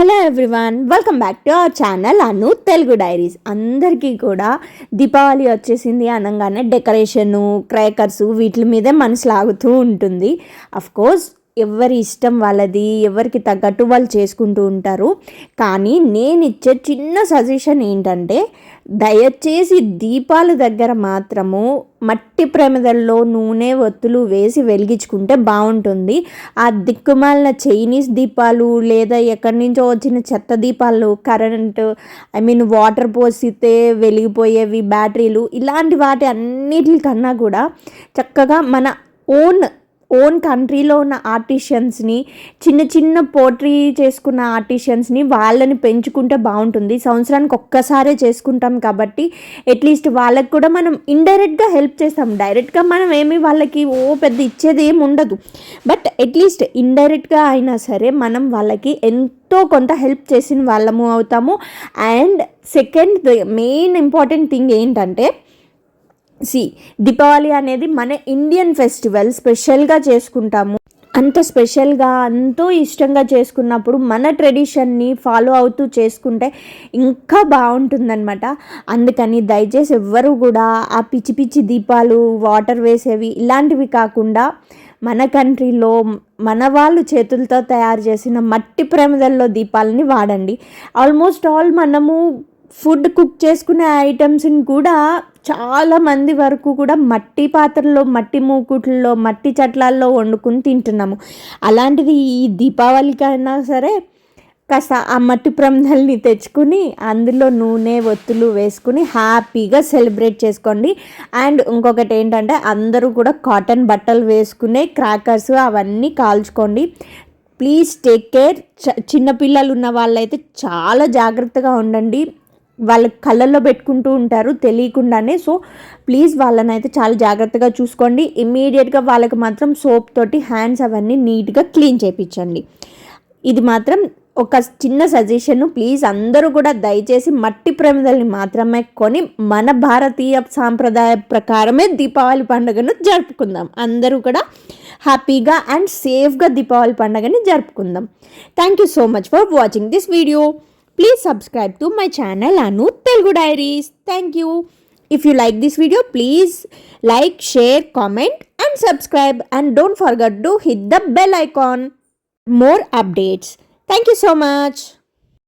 Hello everyone welcome back to our channel Anu Telugu diaries. అందరికీ కూడా దీపావళి వచ్చేసింది అనగానే డెకరేషను క్రేకర్స్ వీటి మీదే మనసు లాగుతూ ఉంటుంది. కోర్స్ ఎవరి ఇష్టం వాళ్ళది ఎవరికి తగ్గట్టు వాళ్ళు చేసుకుంటూ ఉంటారు. కానీ నేను ఇచ్చే చిన్న సజెషన్ ఏంటంటే దయచేసి దీపాల దగ్గర మాత్రము మట్టి ప్రమిదల్లో నూనె ఒత్తులు వేసి వెలిగించుకుంటే బాగుంటుంది. ఆ దిక్కుమాలిన చైనీస్ దీపాలు లేదా ఎక్కడి నుంచో వచ్చిన చెత్త దీపాలు కరెంటు ఐ మీన్ వాటర్ పోసితే వెలిగిపోయేవి బ్యాటరీలు ఇలాంటి వాటి అన్నిటికన్నా కూడా చక్కగా మన ఓన్ ఓన్ కంట్రీలో ఉన్న ఆర్టిషియన్స్ని చిన్న చిన్న పోట్రీ చేసుకున్న ఆర్టిషియన్స్ని వాళ్ళని పెంచుకుంటే బాగుంటుంది. సంవత్సరానికి ఒక్కసారే చేసుకుంటాం కాబట్టి అట్లీస్ట్ వాళ్ళకి కూడా మనం ఇండైరెక్ట్గా హెల్ప్ చేస్తాం. డైరెక్ట్గా మనం ఏమి వాళ్ళకి ఓ పెద్ద ఇచ్చేది ఏమి ఉండదు. బట్ అట్లీస్ట్ ఇండైరెక్ట్గా అయినా సరే మనం వాళ్ళకి ఎంతో కొంత హెల్ప్ చేసిన వాళ్ళము అవుతాము. And second main important thing ఏంటంటే సి దీపావళి అనేది మన ఇండియన్ ఫెస్టివల్ స్పెషల్గా చేసుకుంటాము. అంత స్పెషల్గా అంతో ఇష్టంగా చేసుకున్నప్పుడు మన ట్రెడిషన్ని ఫాలో అవుతూ చేసుకుంటే ఇంకా బాగుంటుందన్నమాట. అందుకని దయచేసి ఎవ్వరూ కూడా ఆ పిచ్చి పిచ్చి దీపాలు వాటర్ వేసేవి ఇలాంటివి కాకుండా మన కంట్రీలో మన వాళ్ళు చేతులతో తయారు చేసిన మట్టి ప్రమిదల్లో దీపాలని వాడండి. ఆల్మోస్ట్ ఆల్ మనము ఫుడ్ కుక్ చేసుకునే ఐటమ్స్ని కూడా చాలా మంది వరకు కూడా మట్టి పాత్రల్లో మట్టి మూకుట్లలో మట్టి చట్లాల్లో వండుకుని తింటున్నాము. అలాంటిది ఈ దీపావళికైనా సరే కాస్త ఆ మట్టి ప్రమిదల్ని తెచ్చుకుని అందులో నూనె ఒత్తులు వేసుకుని హ్యాపీగా సెలబ్రేట్ చేసుకోండి. అండ్ ఇంకొకటి ఏంటంటే అందరూ కూడా కాటన్ బట్టలు వేసుకునే క్రాకర్స్ అవన్నీ కాల్చుకోండి. Please take care. చిన్నపిల్లలు ఉన్న వాళ్ళైతే చాలా జాగ్రత్తగా ఉండండి. వాళ్ళ కళ్ళల్లో పెట్టుకుంటూ ఉంటారు తెలియకుండానే. సో ప్లీజ్ వాళ్ళని అయితే చాలా జాగ్రత్తగా చూసుకోండి. ఇమ్మీడియట్గా వాళ్ళకి మాత్రం సోప్ తోటి హ్యాండ్స్ అవన్నీ నీట్గా క్లీన్ చేయించండి ఇది మాత్రం ఒక చిన్న సజెషన్. ప్లీజ్ అందరూ కూడా దయచేసి మట్టి ప్రమిదల్ని మాత్రమే కొని మన భారతీయ సాంప్రదాయ ప్రకారమే దీపావళి పండుగను జరుపుకుందాం. అందరూ కూడా హ్యాపీగా అండ్ సేఫ్గా దీపావళి పండుగని జరుపుకుందాం. Thank you so much for watching this video. Please subscribe to my channel Anu Telugu Diaries. Thank you. If you like this video, please like, share, comment and subscribe, and don't forget to hit the bell icon. More updates. Thank you so much.